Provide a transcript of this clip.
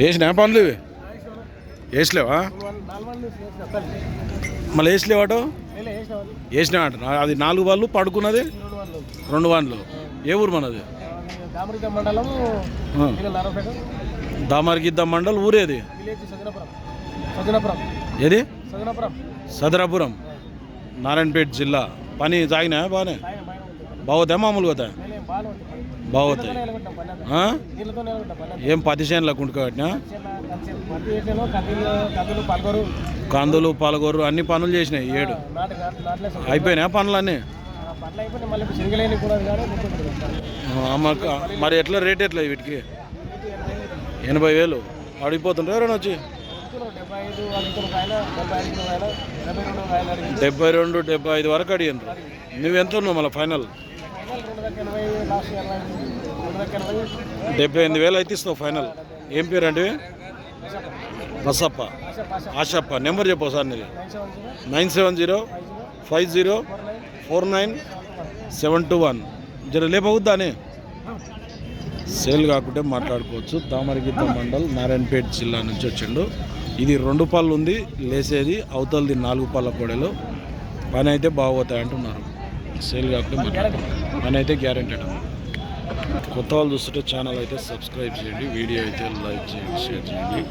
వేసినా పనులు ఇవి? వేసలేవా? మళ్ళీ వేసలేవాటో వేసినా అంట అది నాలుగు వాళ్ళు పడుకున్నది? రెండు వాళ్ళు ఏ ఊరు మనది? దామరిగిద్ద మండల్ ఊరేది? ఏది? సదరాపురం. నారాయణపేట జిల్లా. పని సాగినా బాగానే ఆయన మామూలుగా బాగుతాయి. ఏం పత్తి చేనులకు ఉండుకోవట్నా కందులు పాలగూరు అన్ని పనులు చేసినాయి ఏడు. అయిపోయినా పనులన్నీ? మరి ఎట్లా రేట్ ఎట్లా వీటికి? ఎనభై వేలు. అడిగిపోతుంటే ఎవరైనా వచ్చి? డెబ్బై రెండు డెబ్బై ఐదు వరకు అడిగాను నువ్వెంత ఉన్నావు మళ్ళీ ఫైనల్? డెబ్బై ఎనిమిది వేలు అయితే ఇస్తావు ఫైనల్. ఏం పేరు అండి? బసప్ప. ఆశప్ప. నెంబర్ చెప్పు సార్ నీది. Nine seven zero five zero four nine seven two one. జర లేపవుద్దానే సేల్ కాకుంటే మాట్లాడుకోవచ్చు. తామరగిద్ద మండల్ నారాయణపేట జిల్లా నుంచి వచ్చిండు. ఇది రెండు పళ్ళు ఉంది లేసేది అవతలది నాలుగు పళ్ళ కోడలు. పని అయితే బాగోతాయి అంటున్నారు సేల్ కాకుంటే మాట్లాడుకోవచ్చు పని అయితే కొత్త వాళ్ళు చూస్తుంటే ఛానల్ అయితే సబ్స్క్రైబ్ చేయండి వీడియో అయితే లైక్ చేయండి షేర్ చేయండి.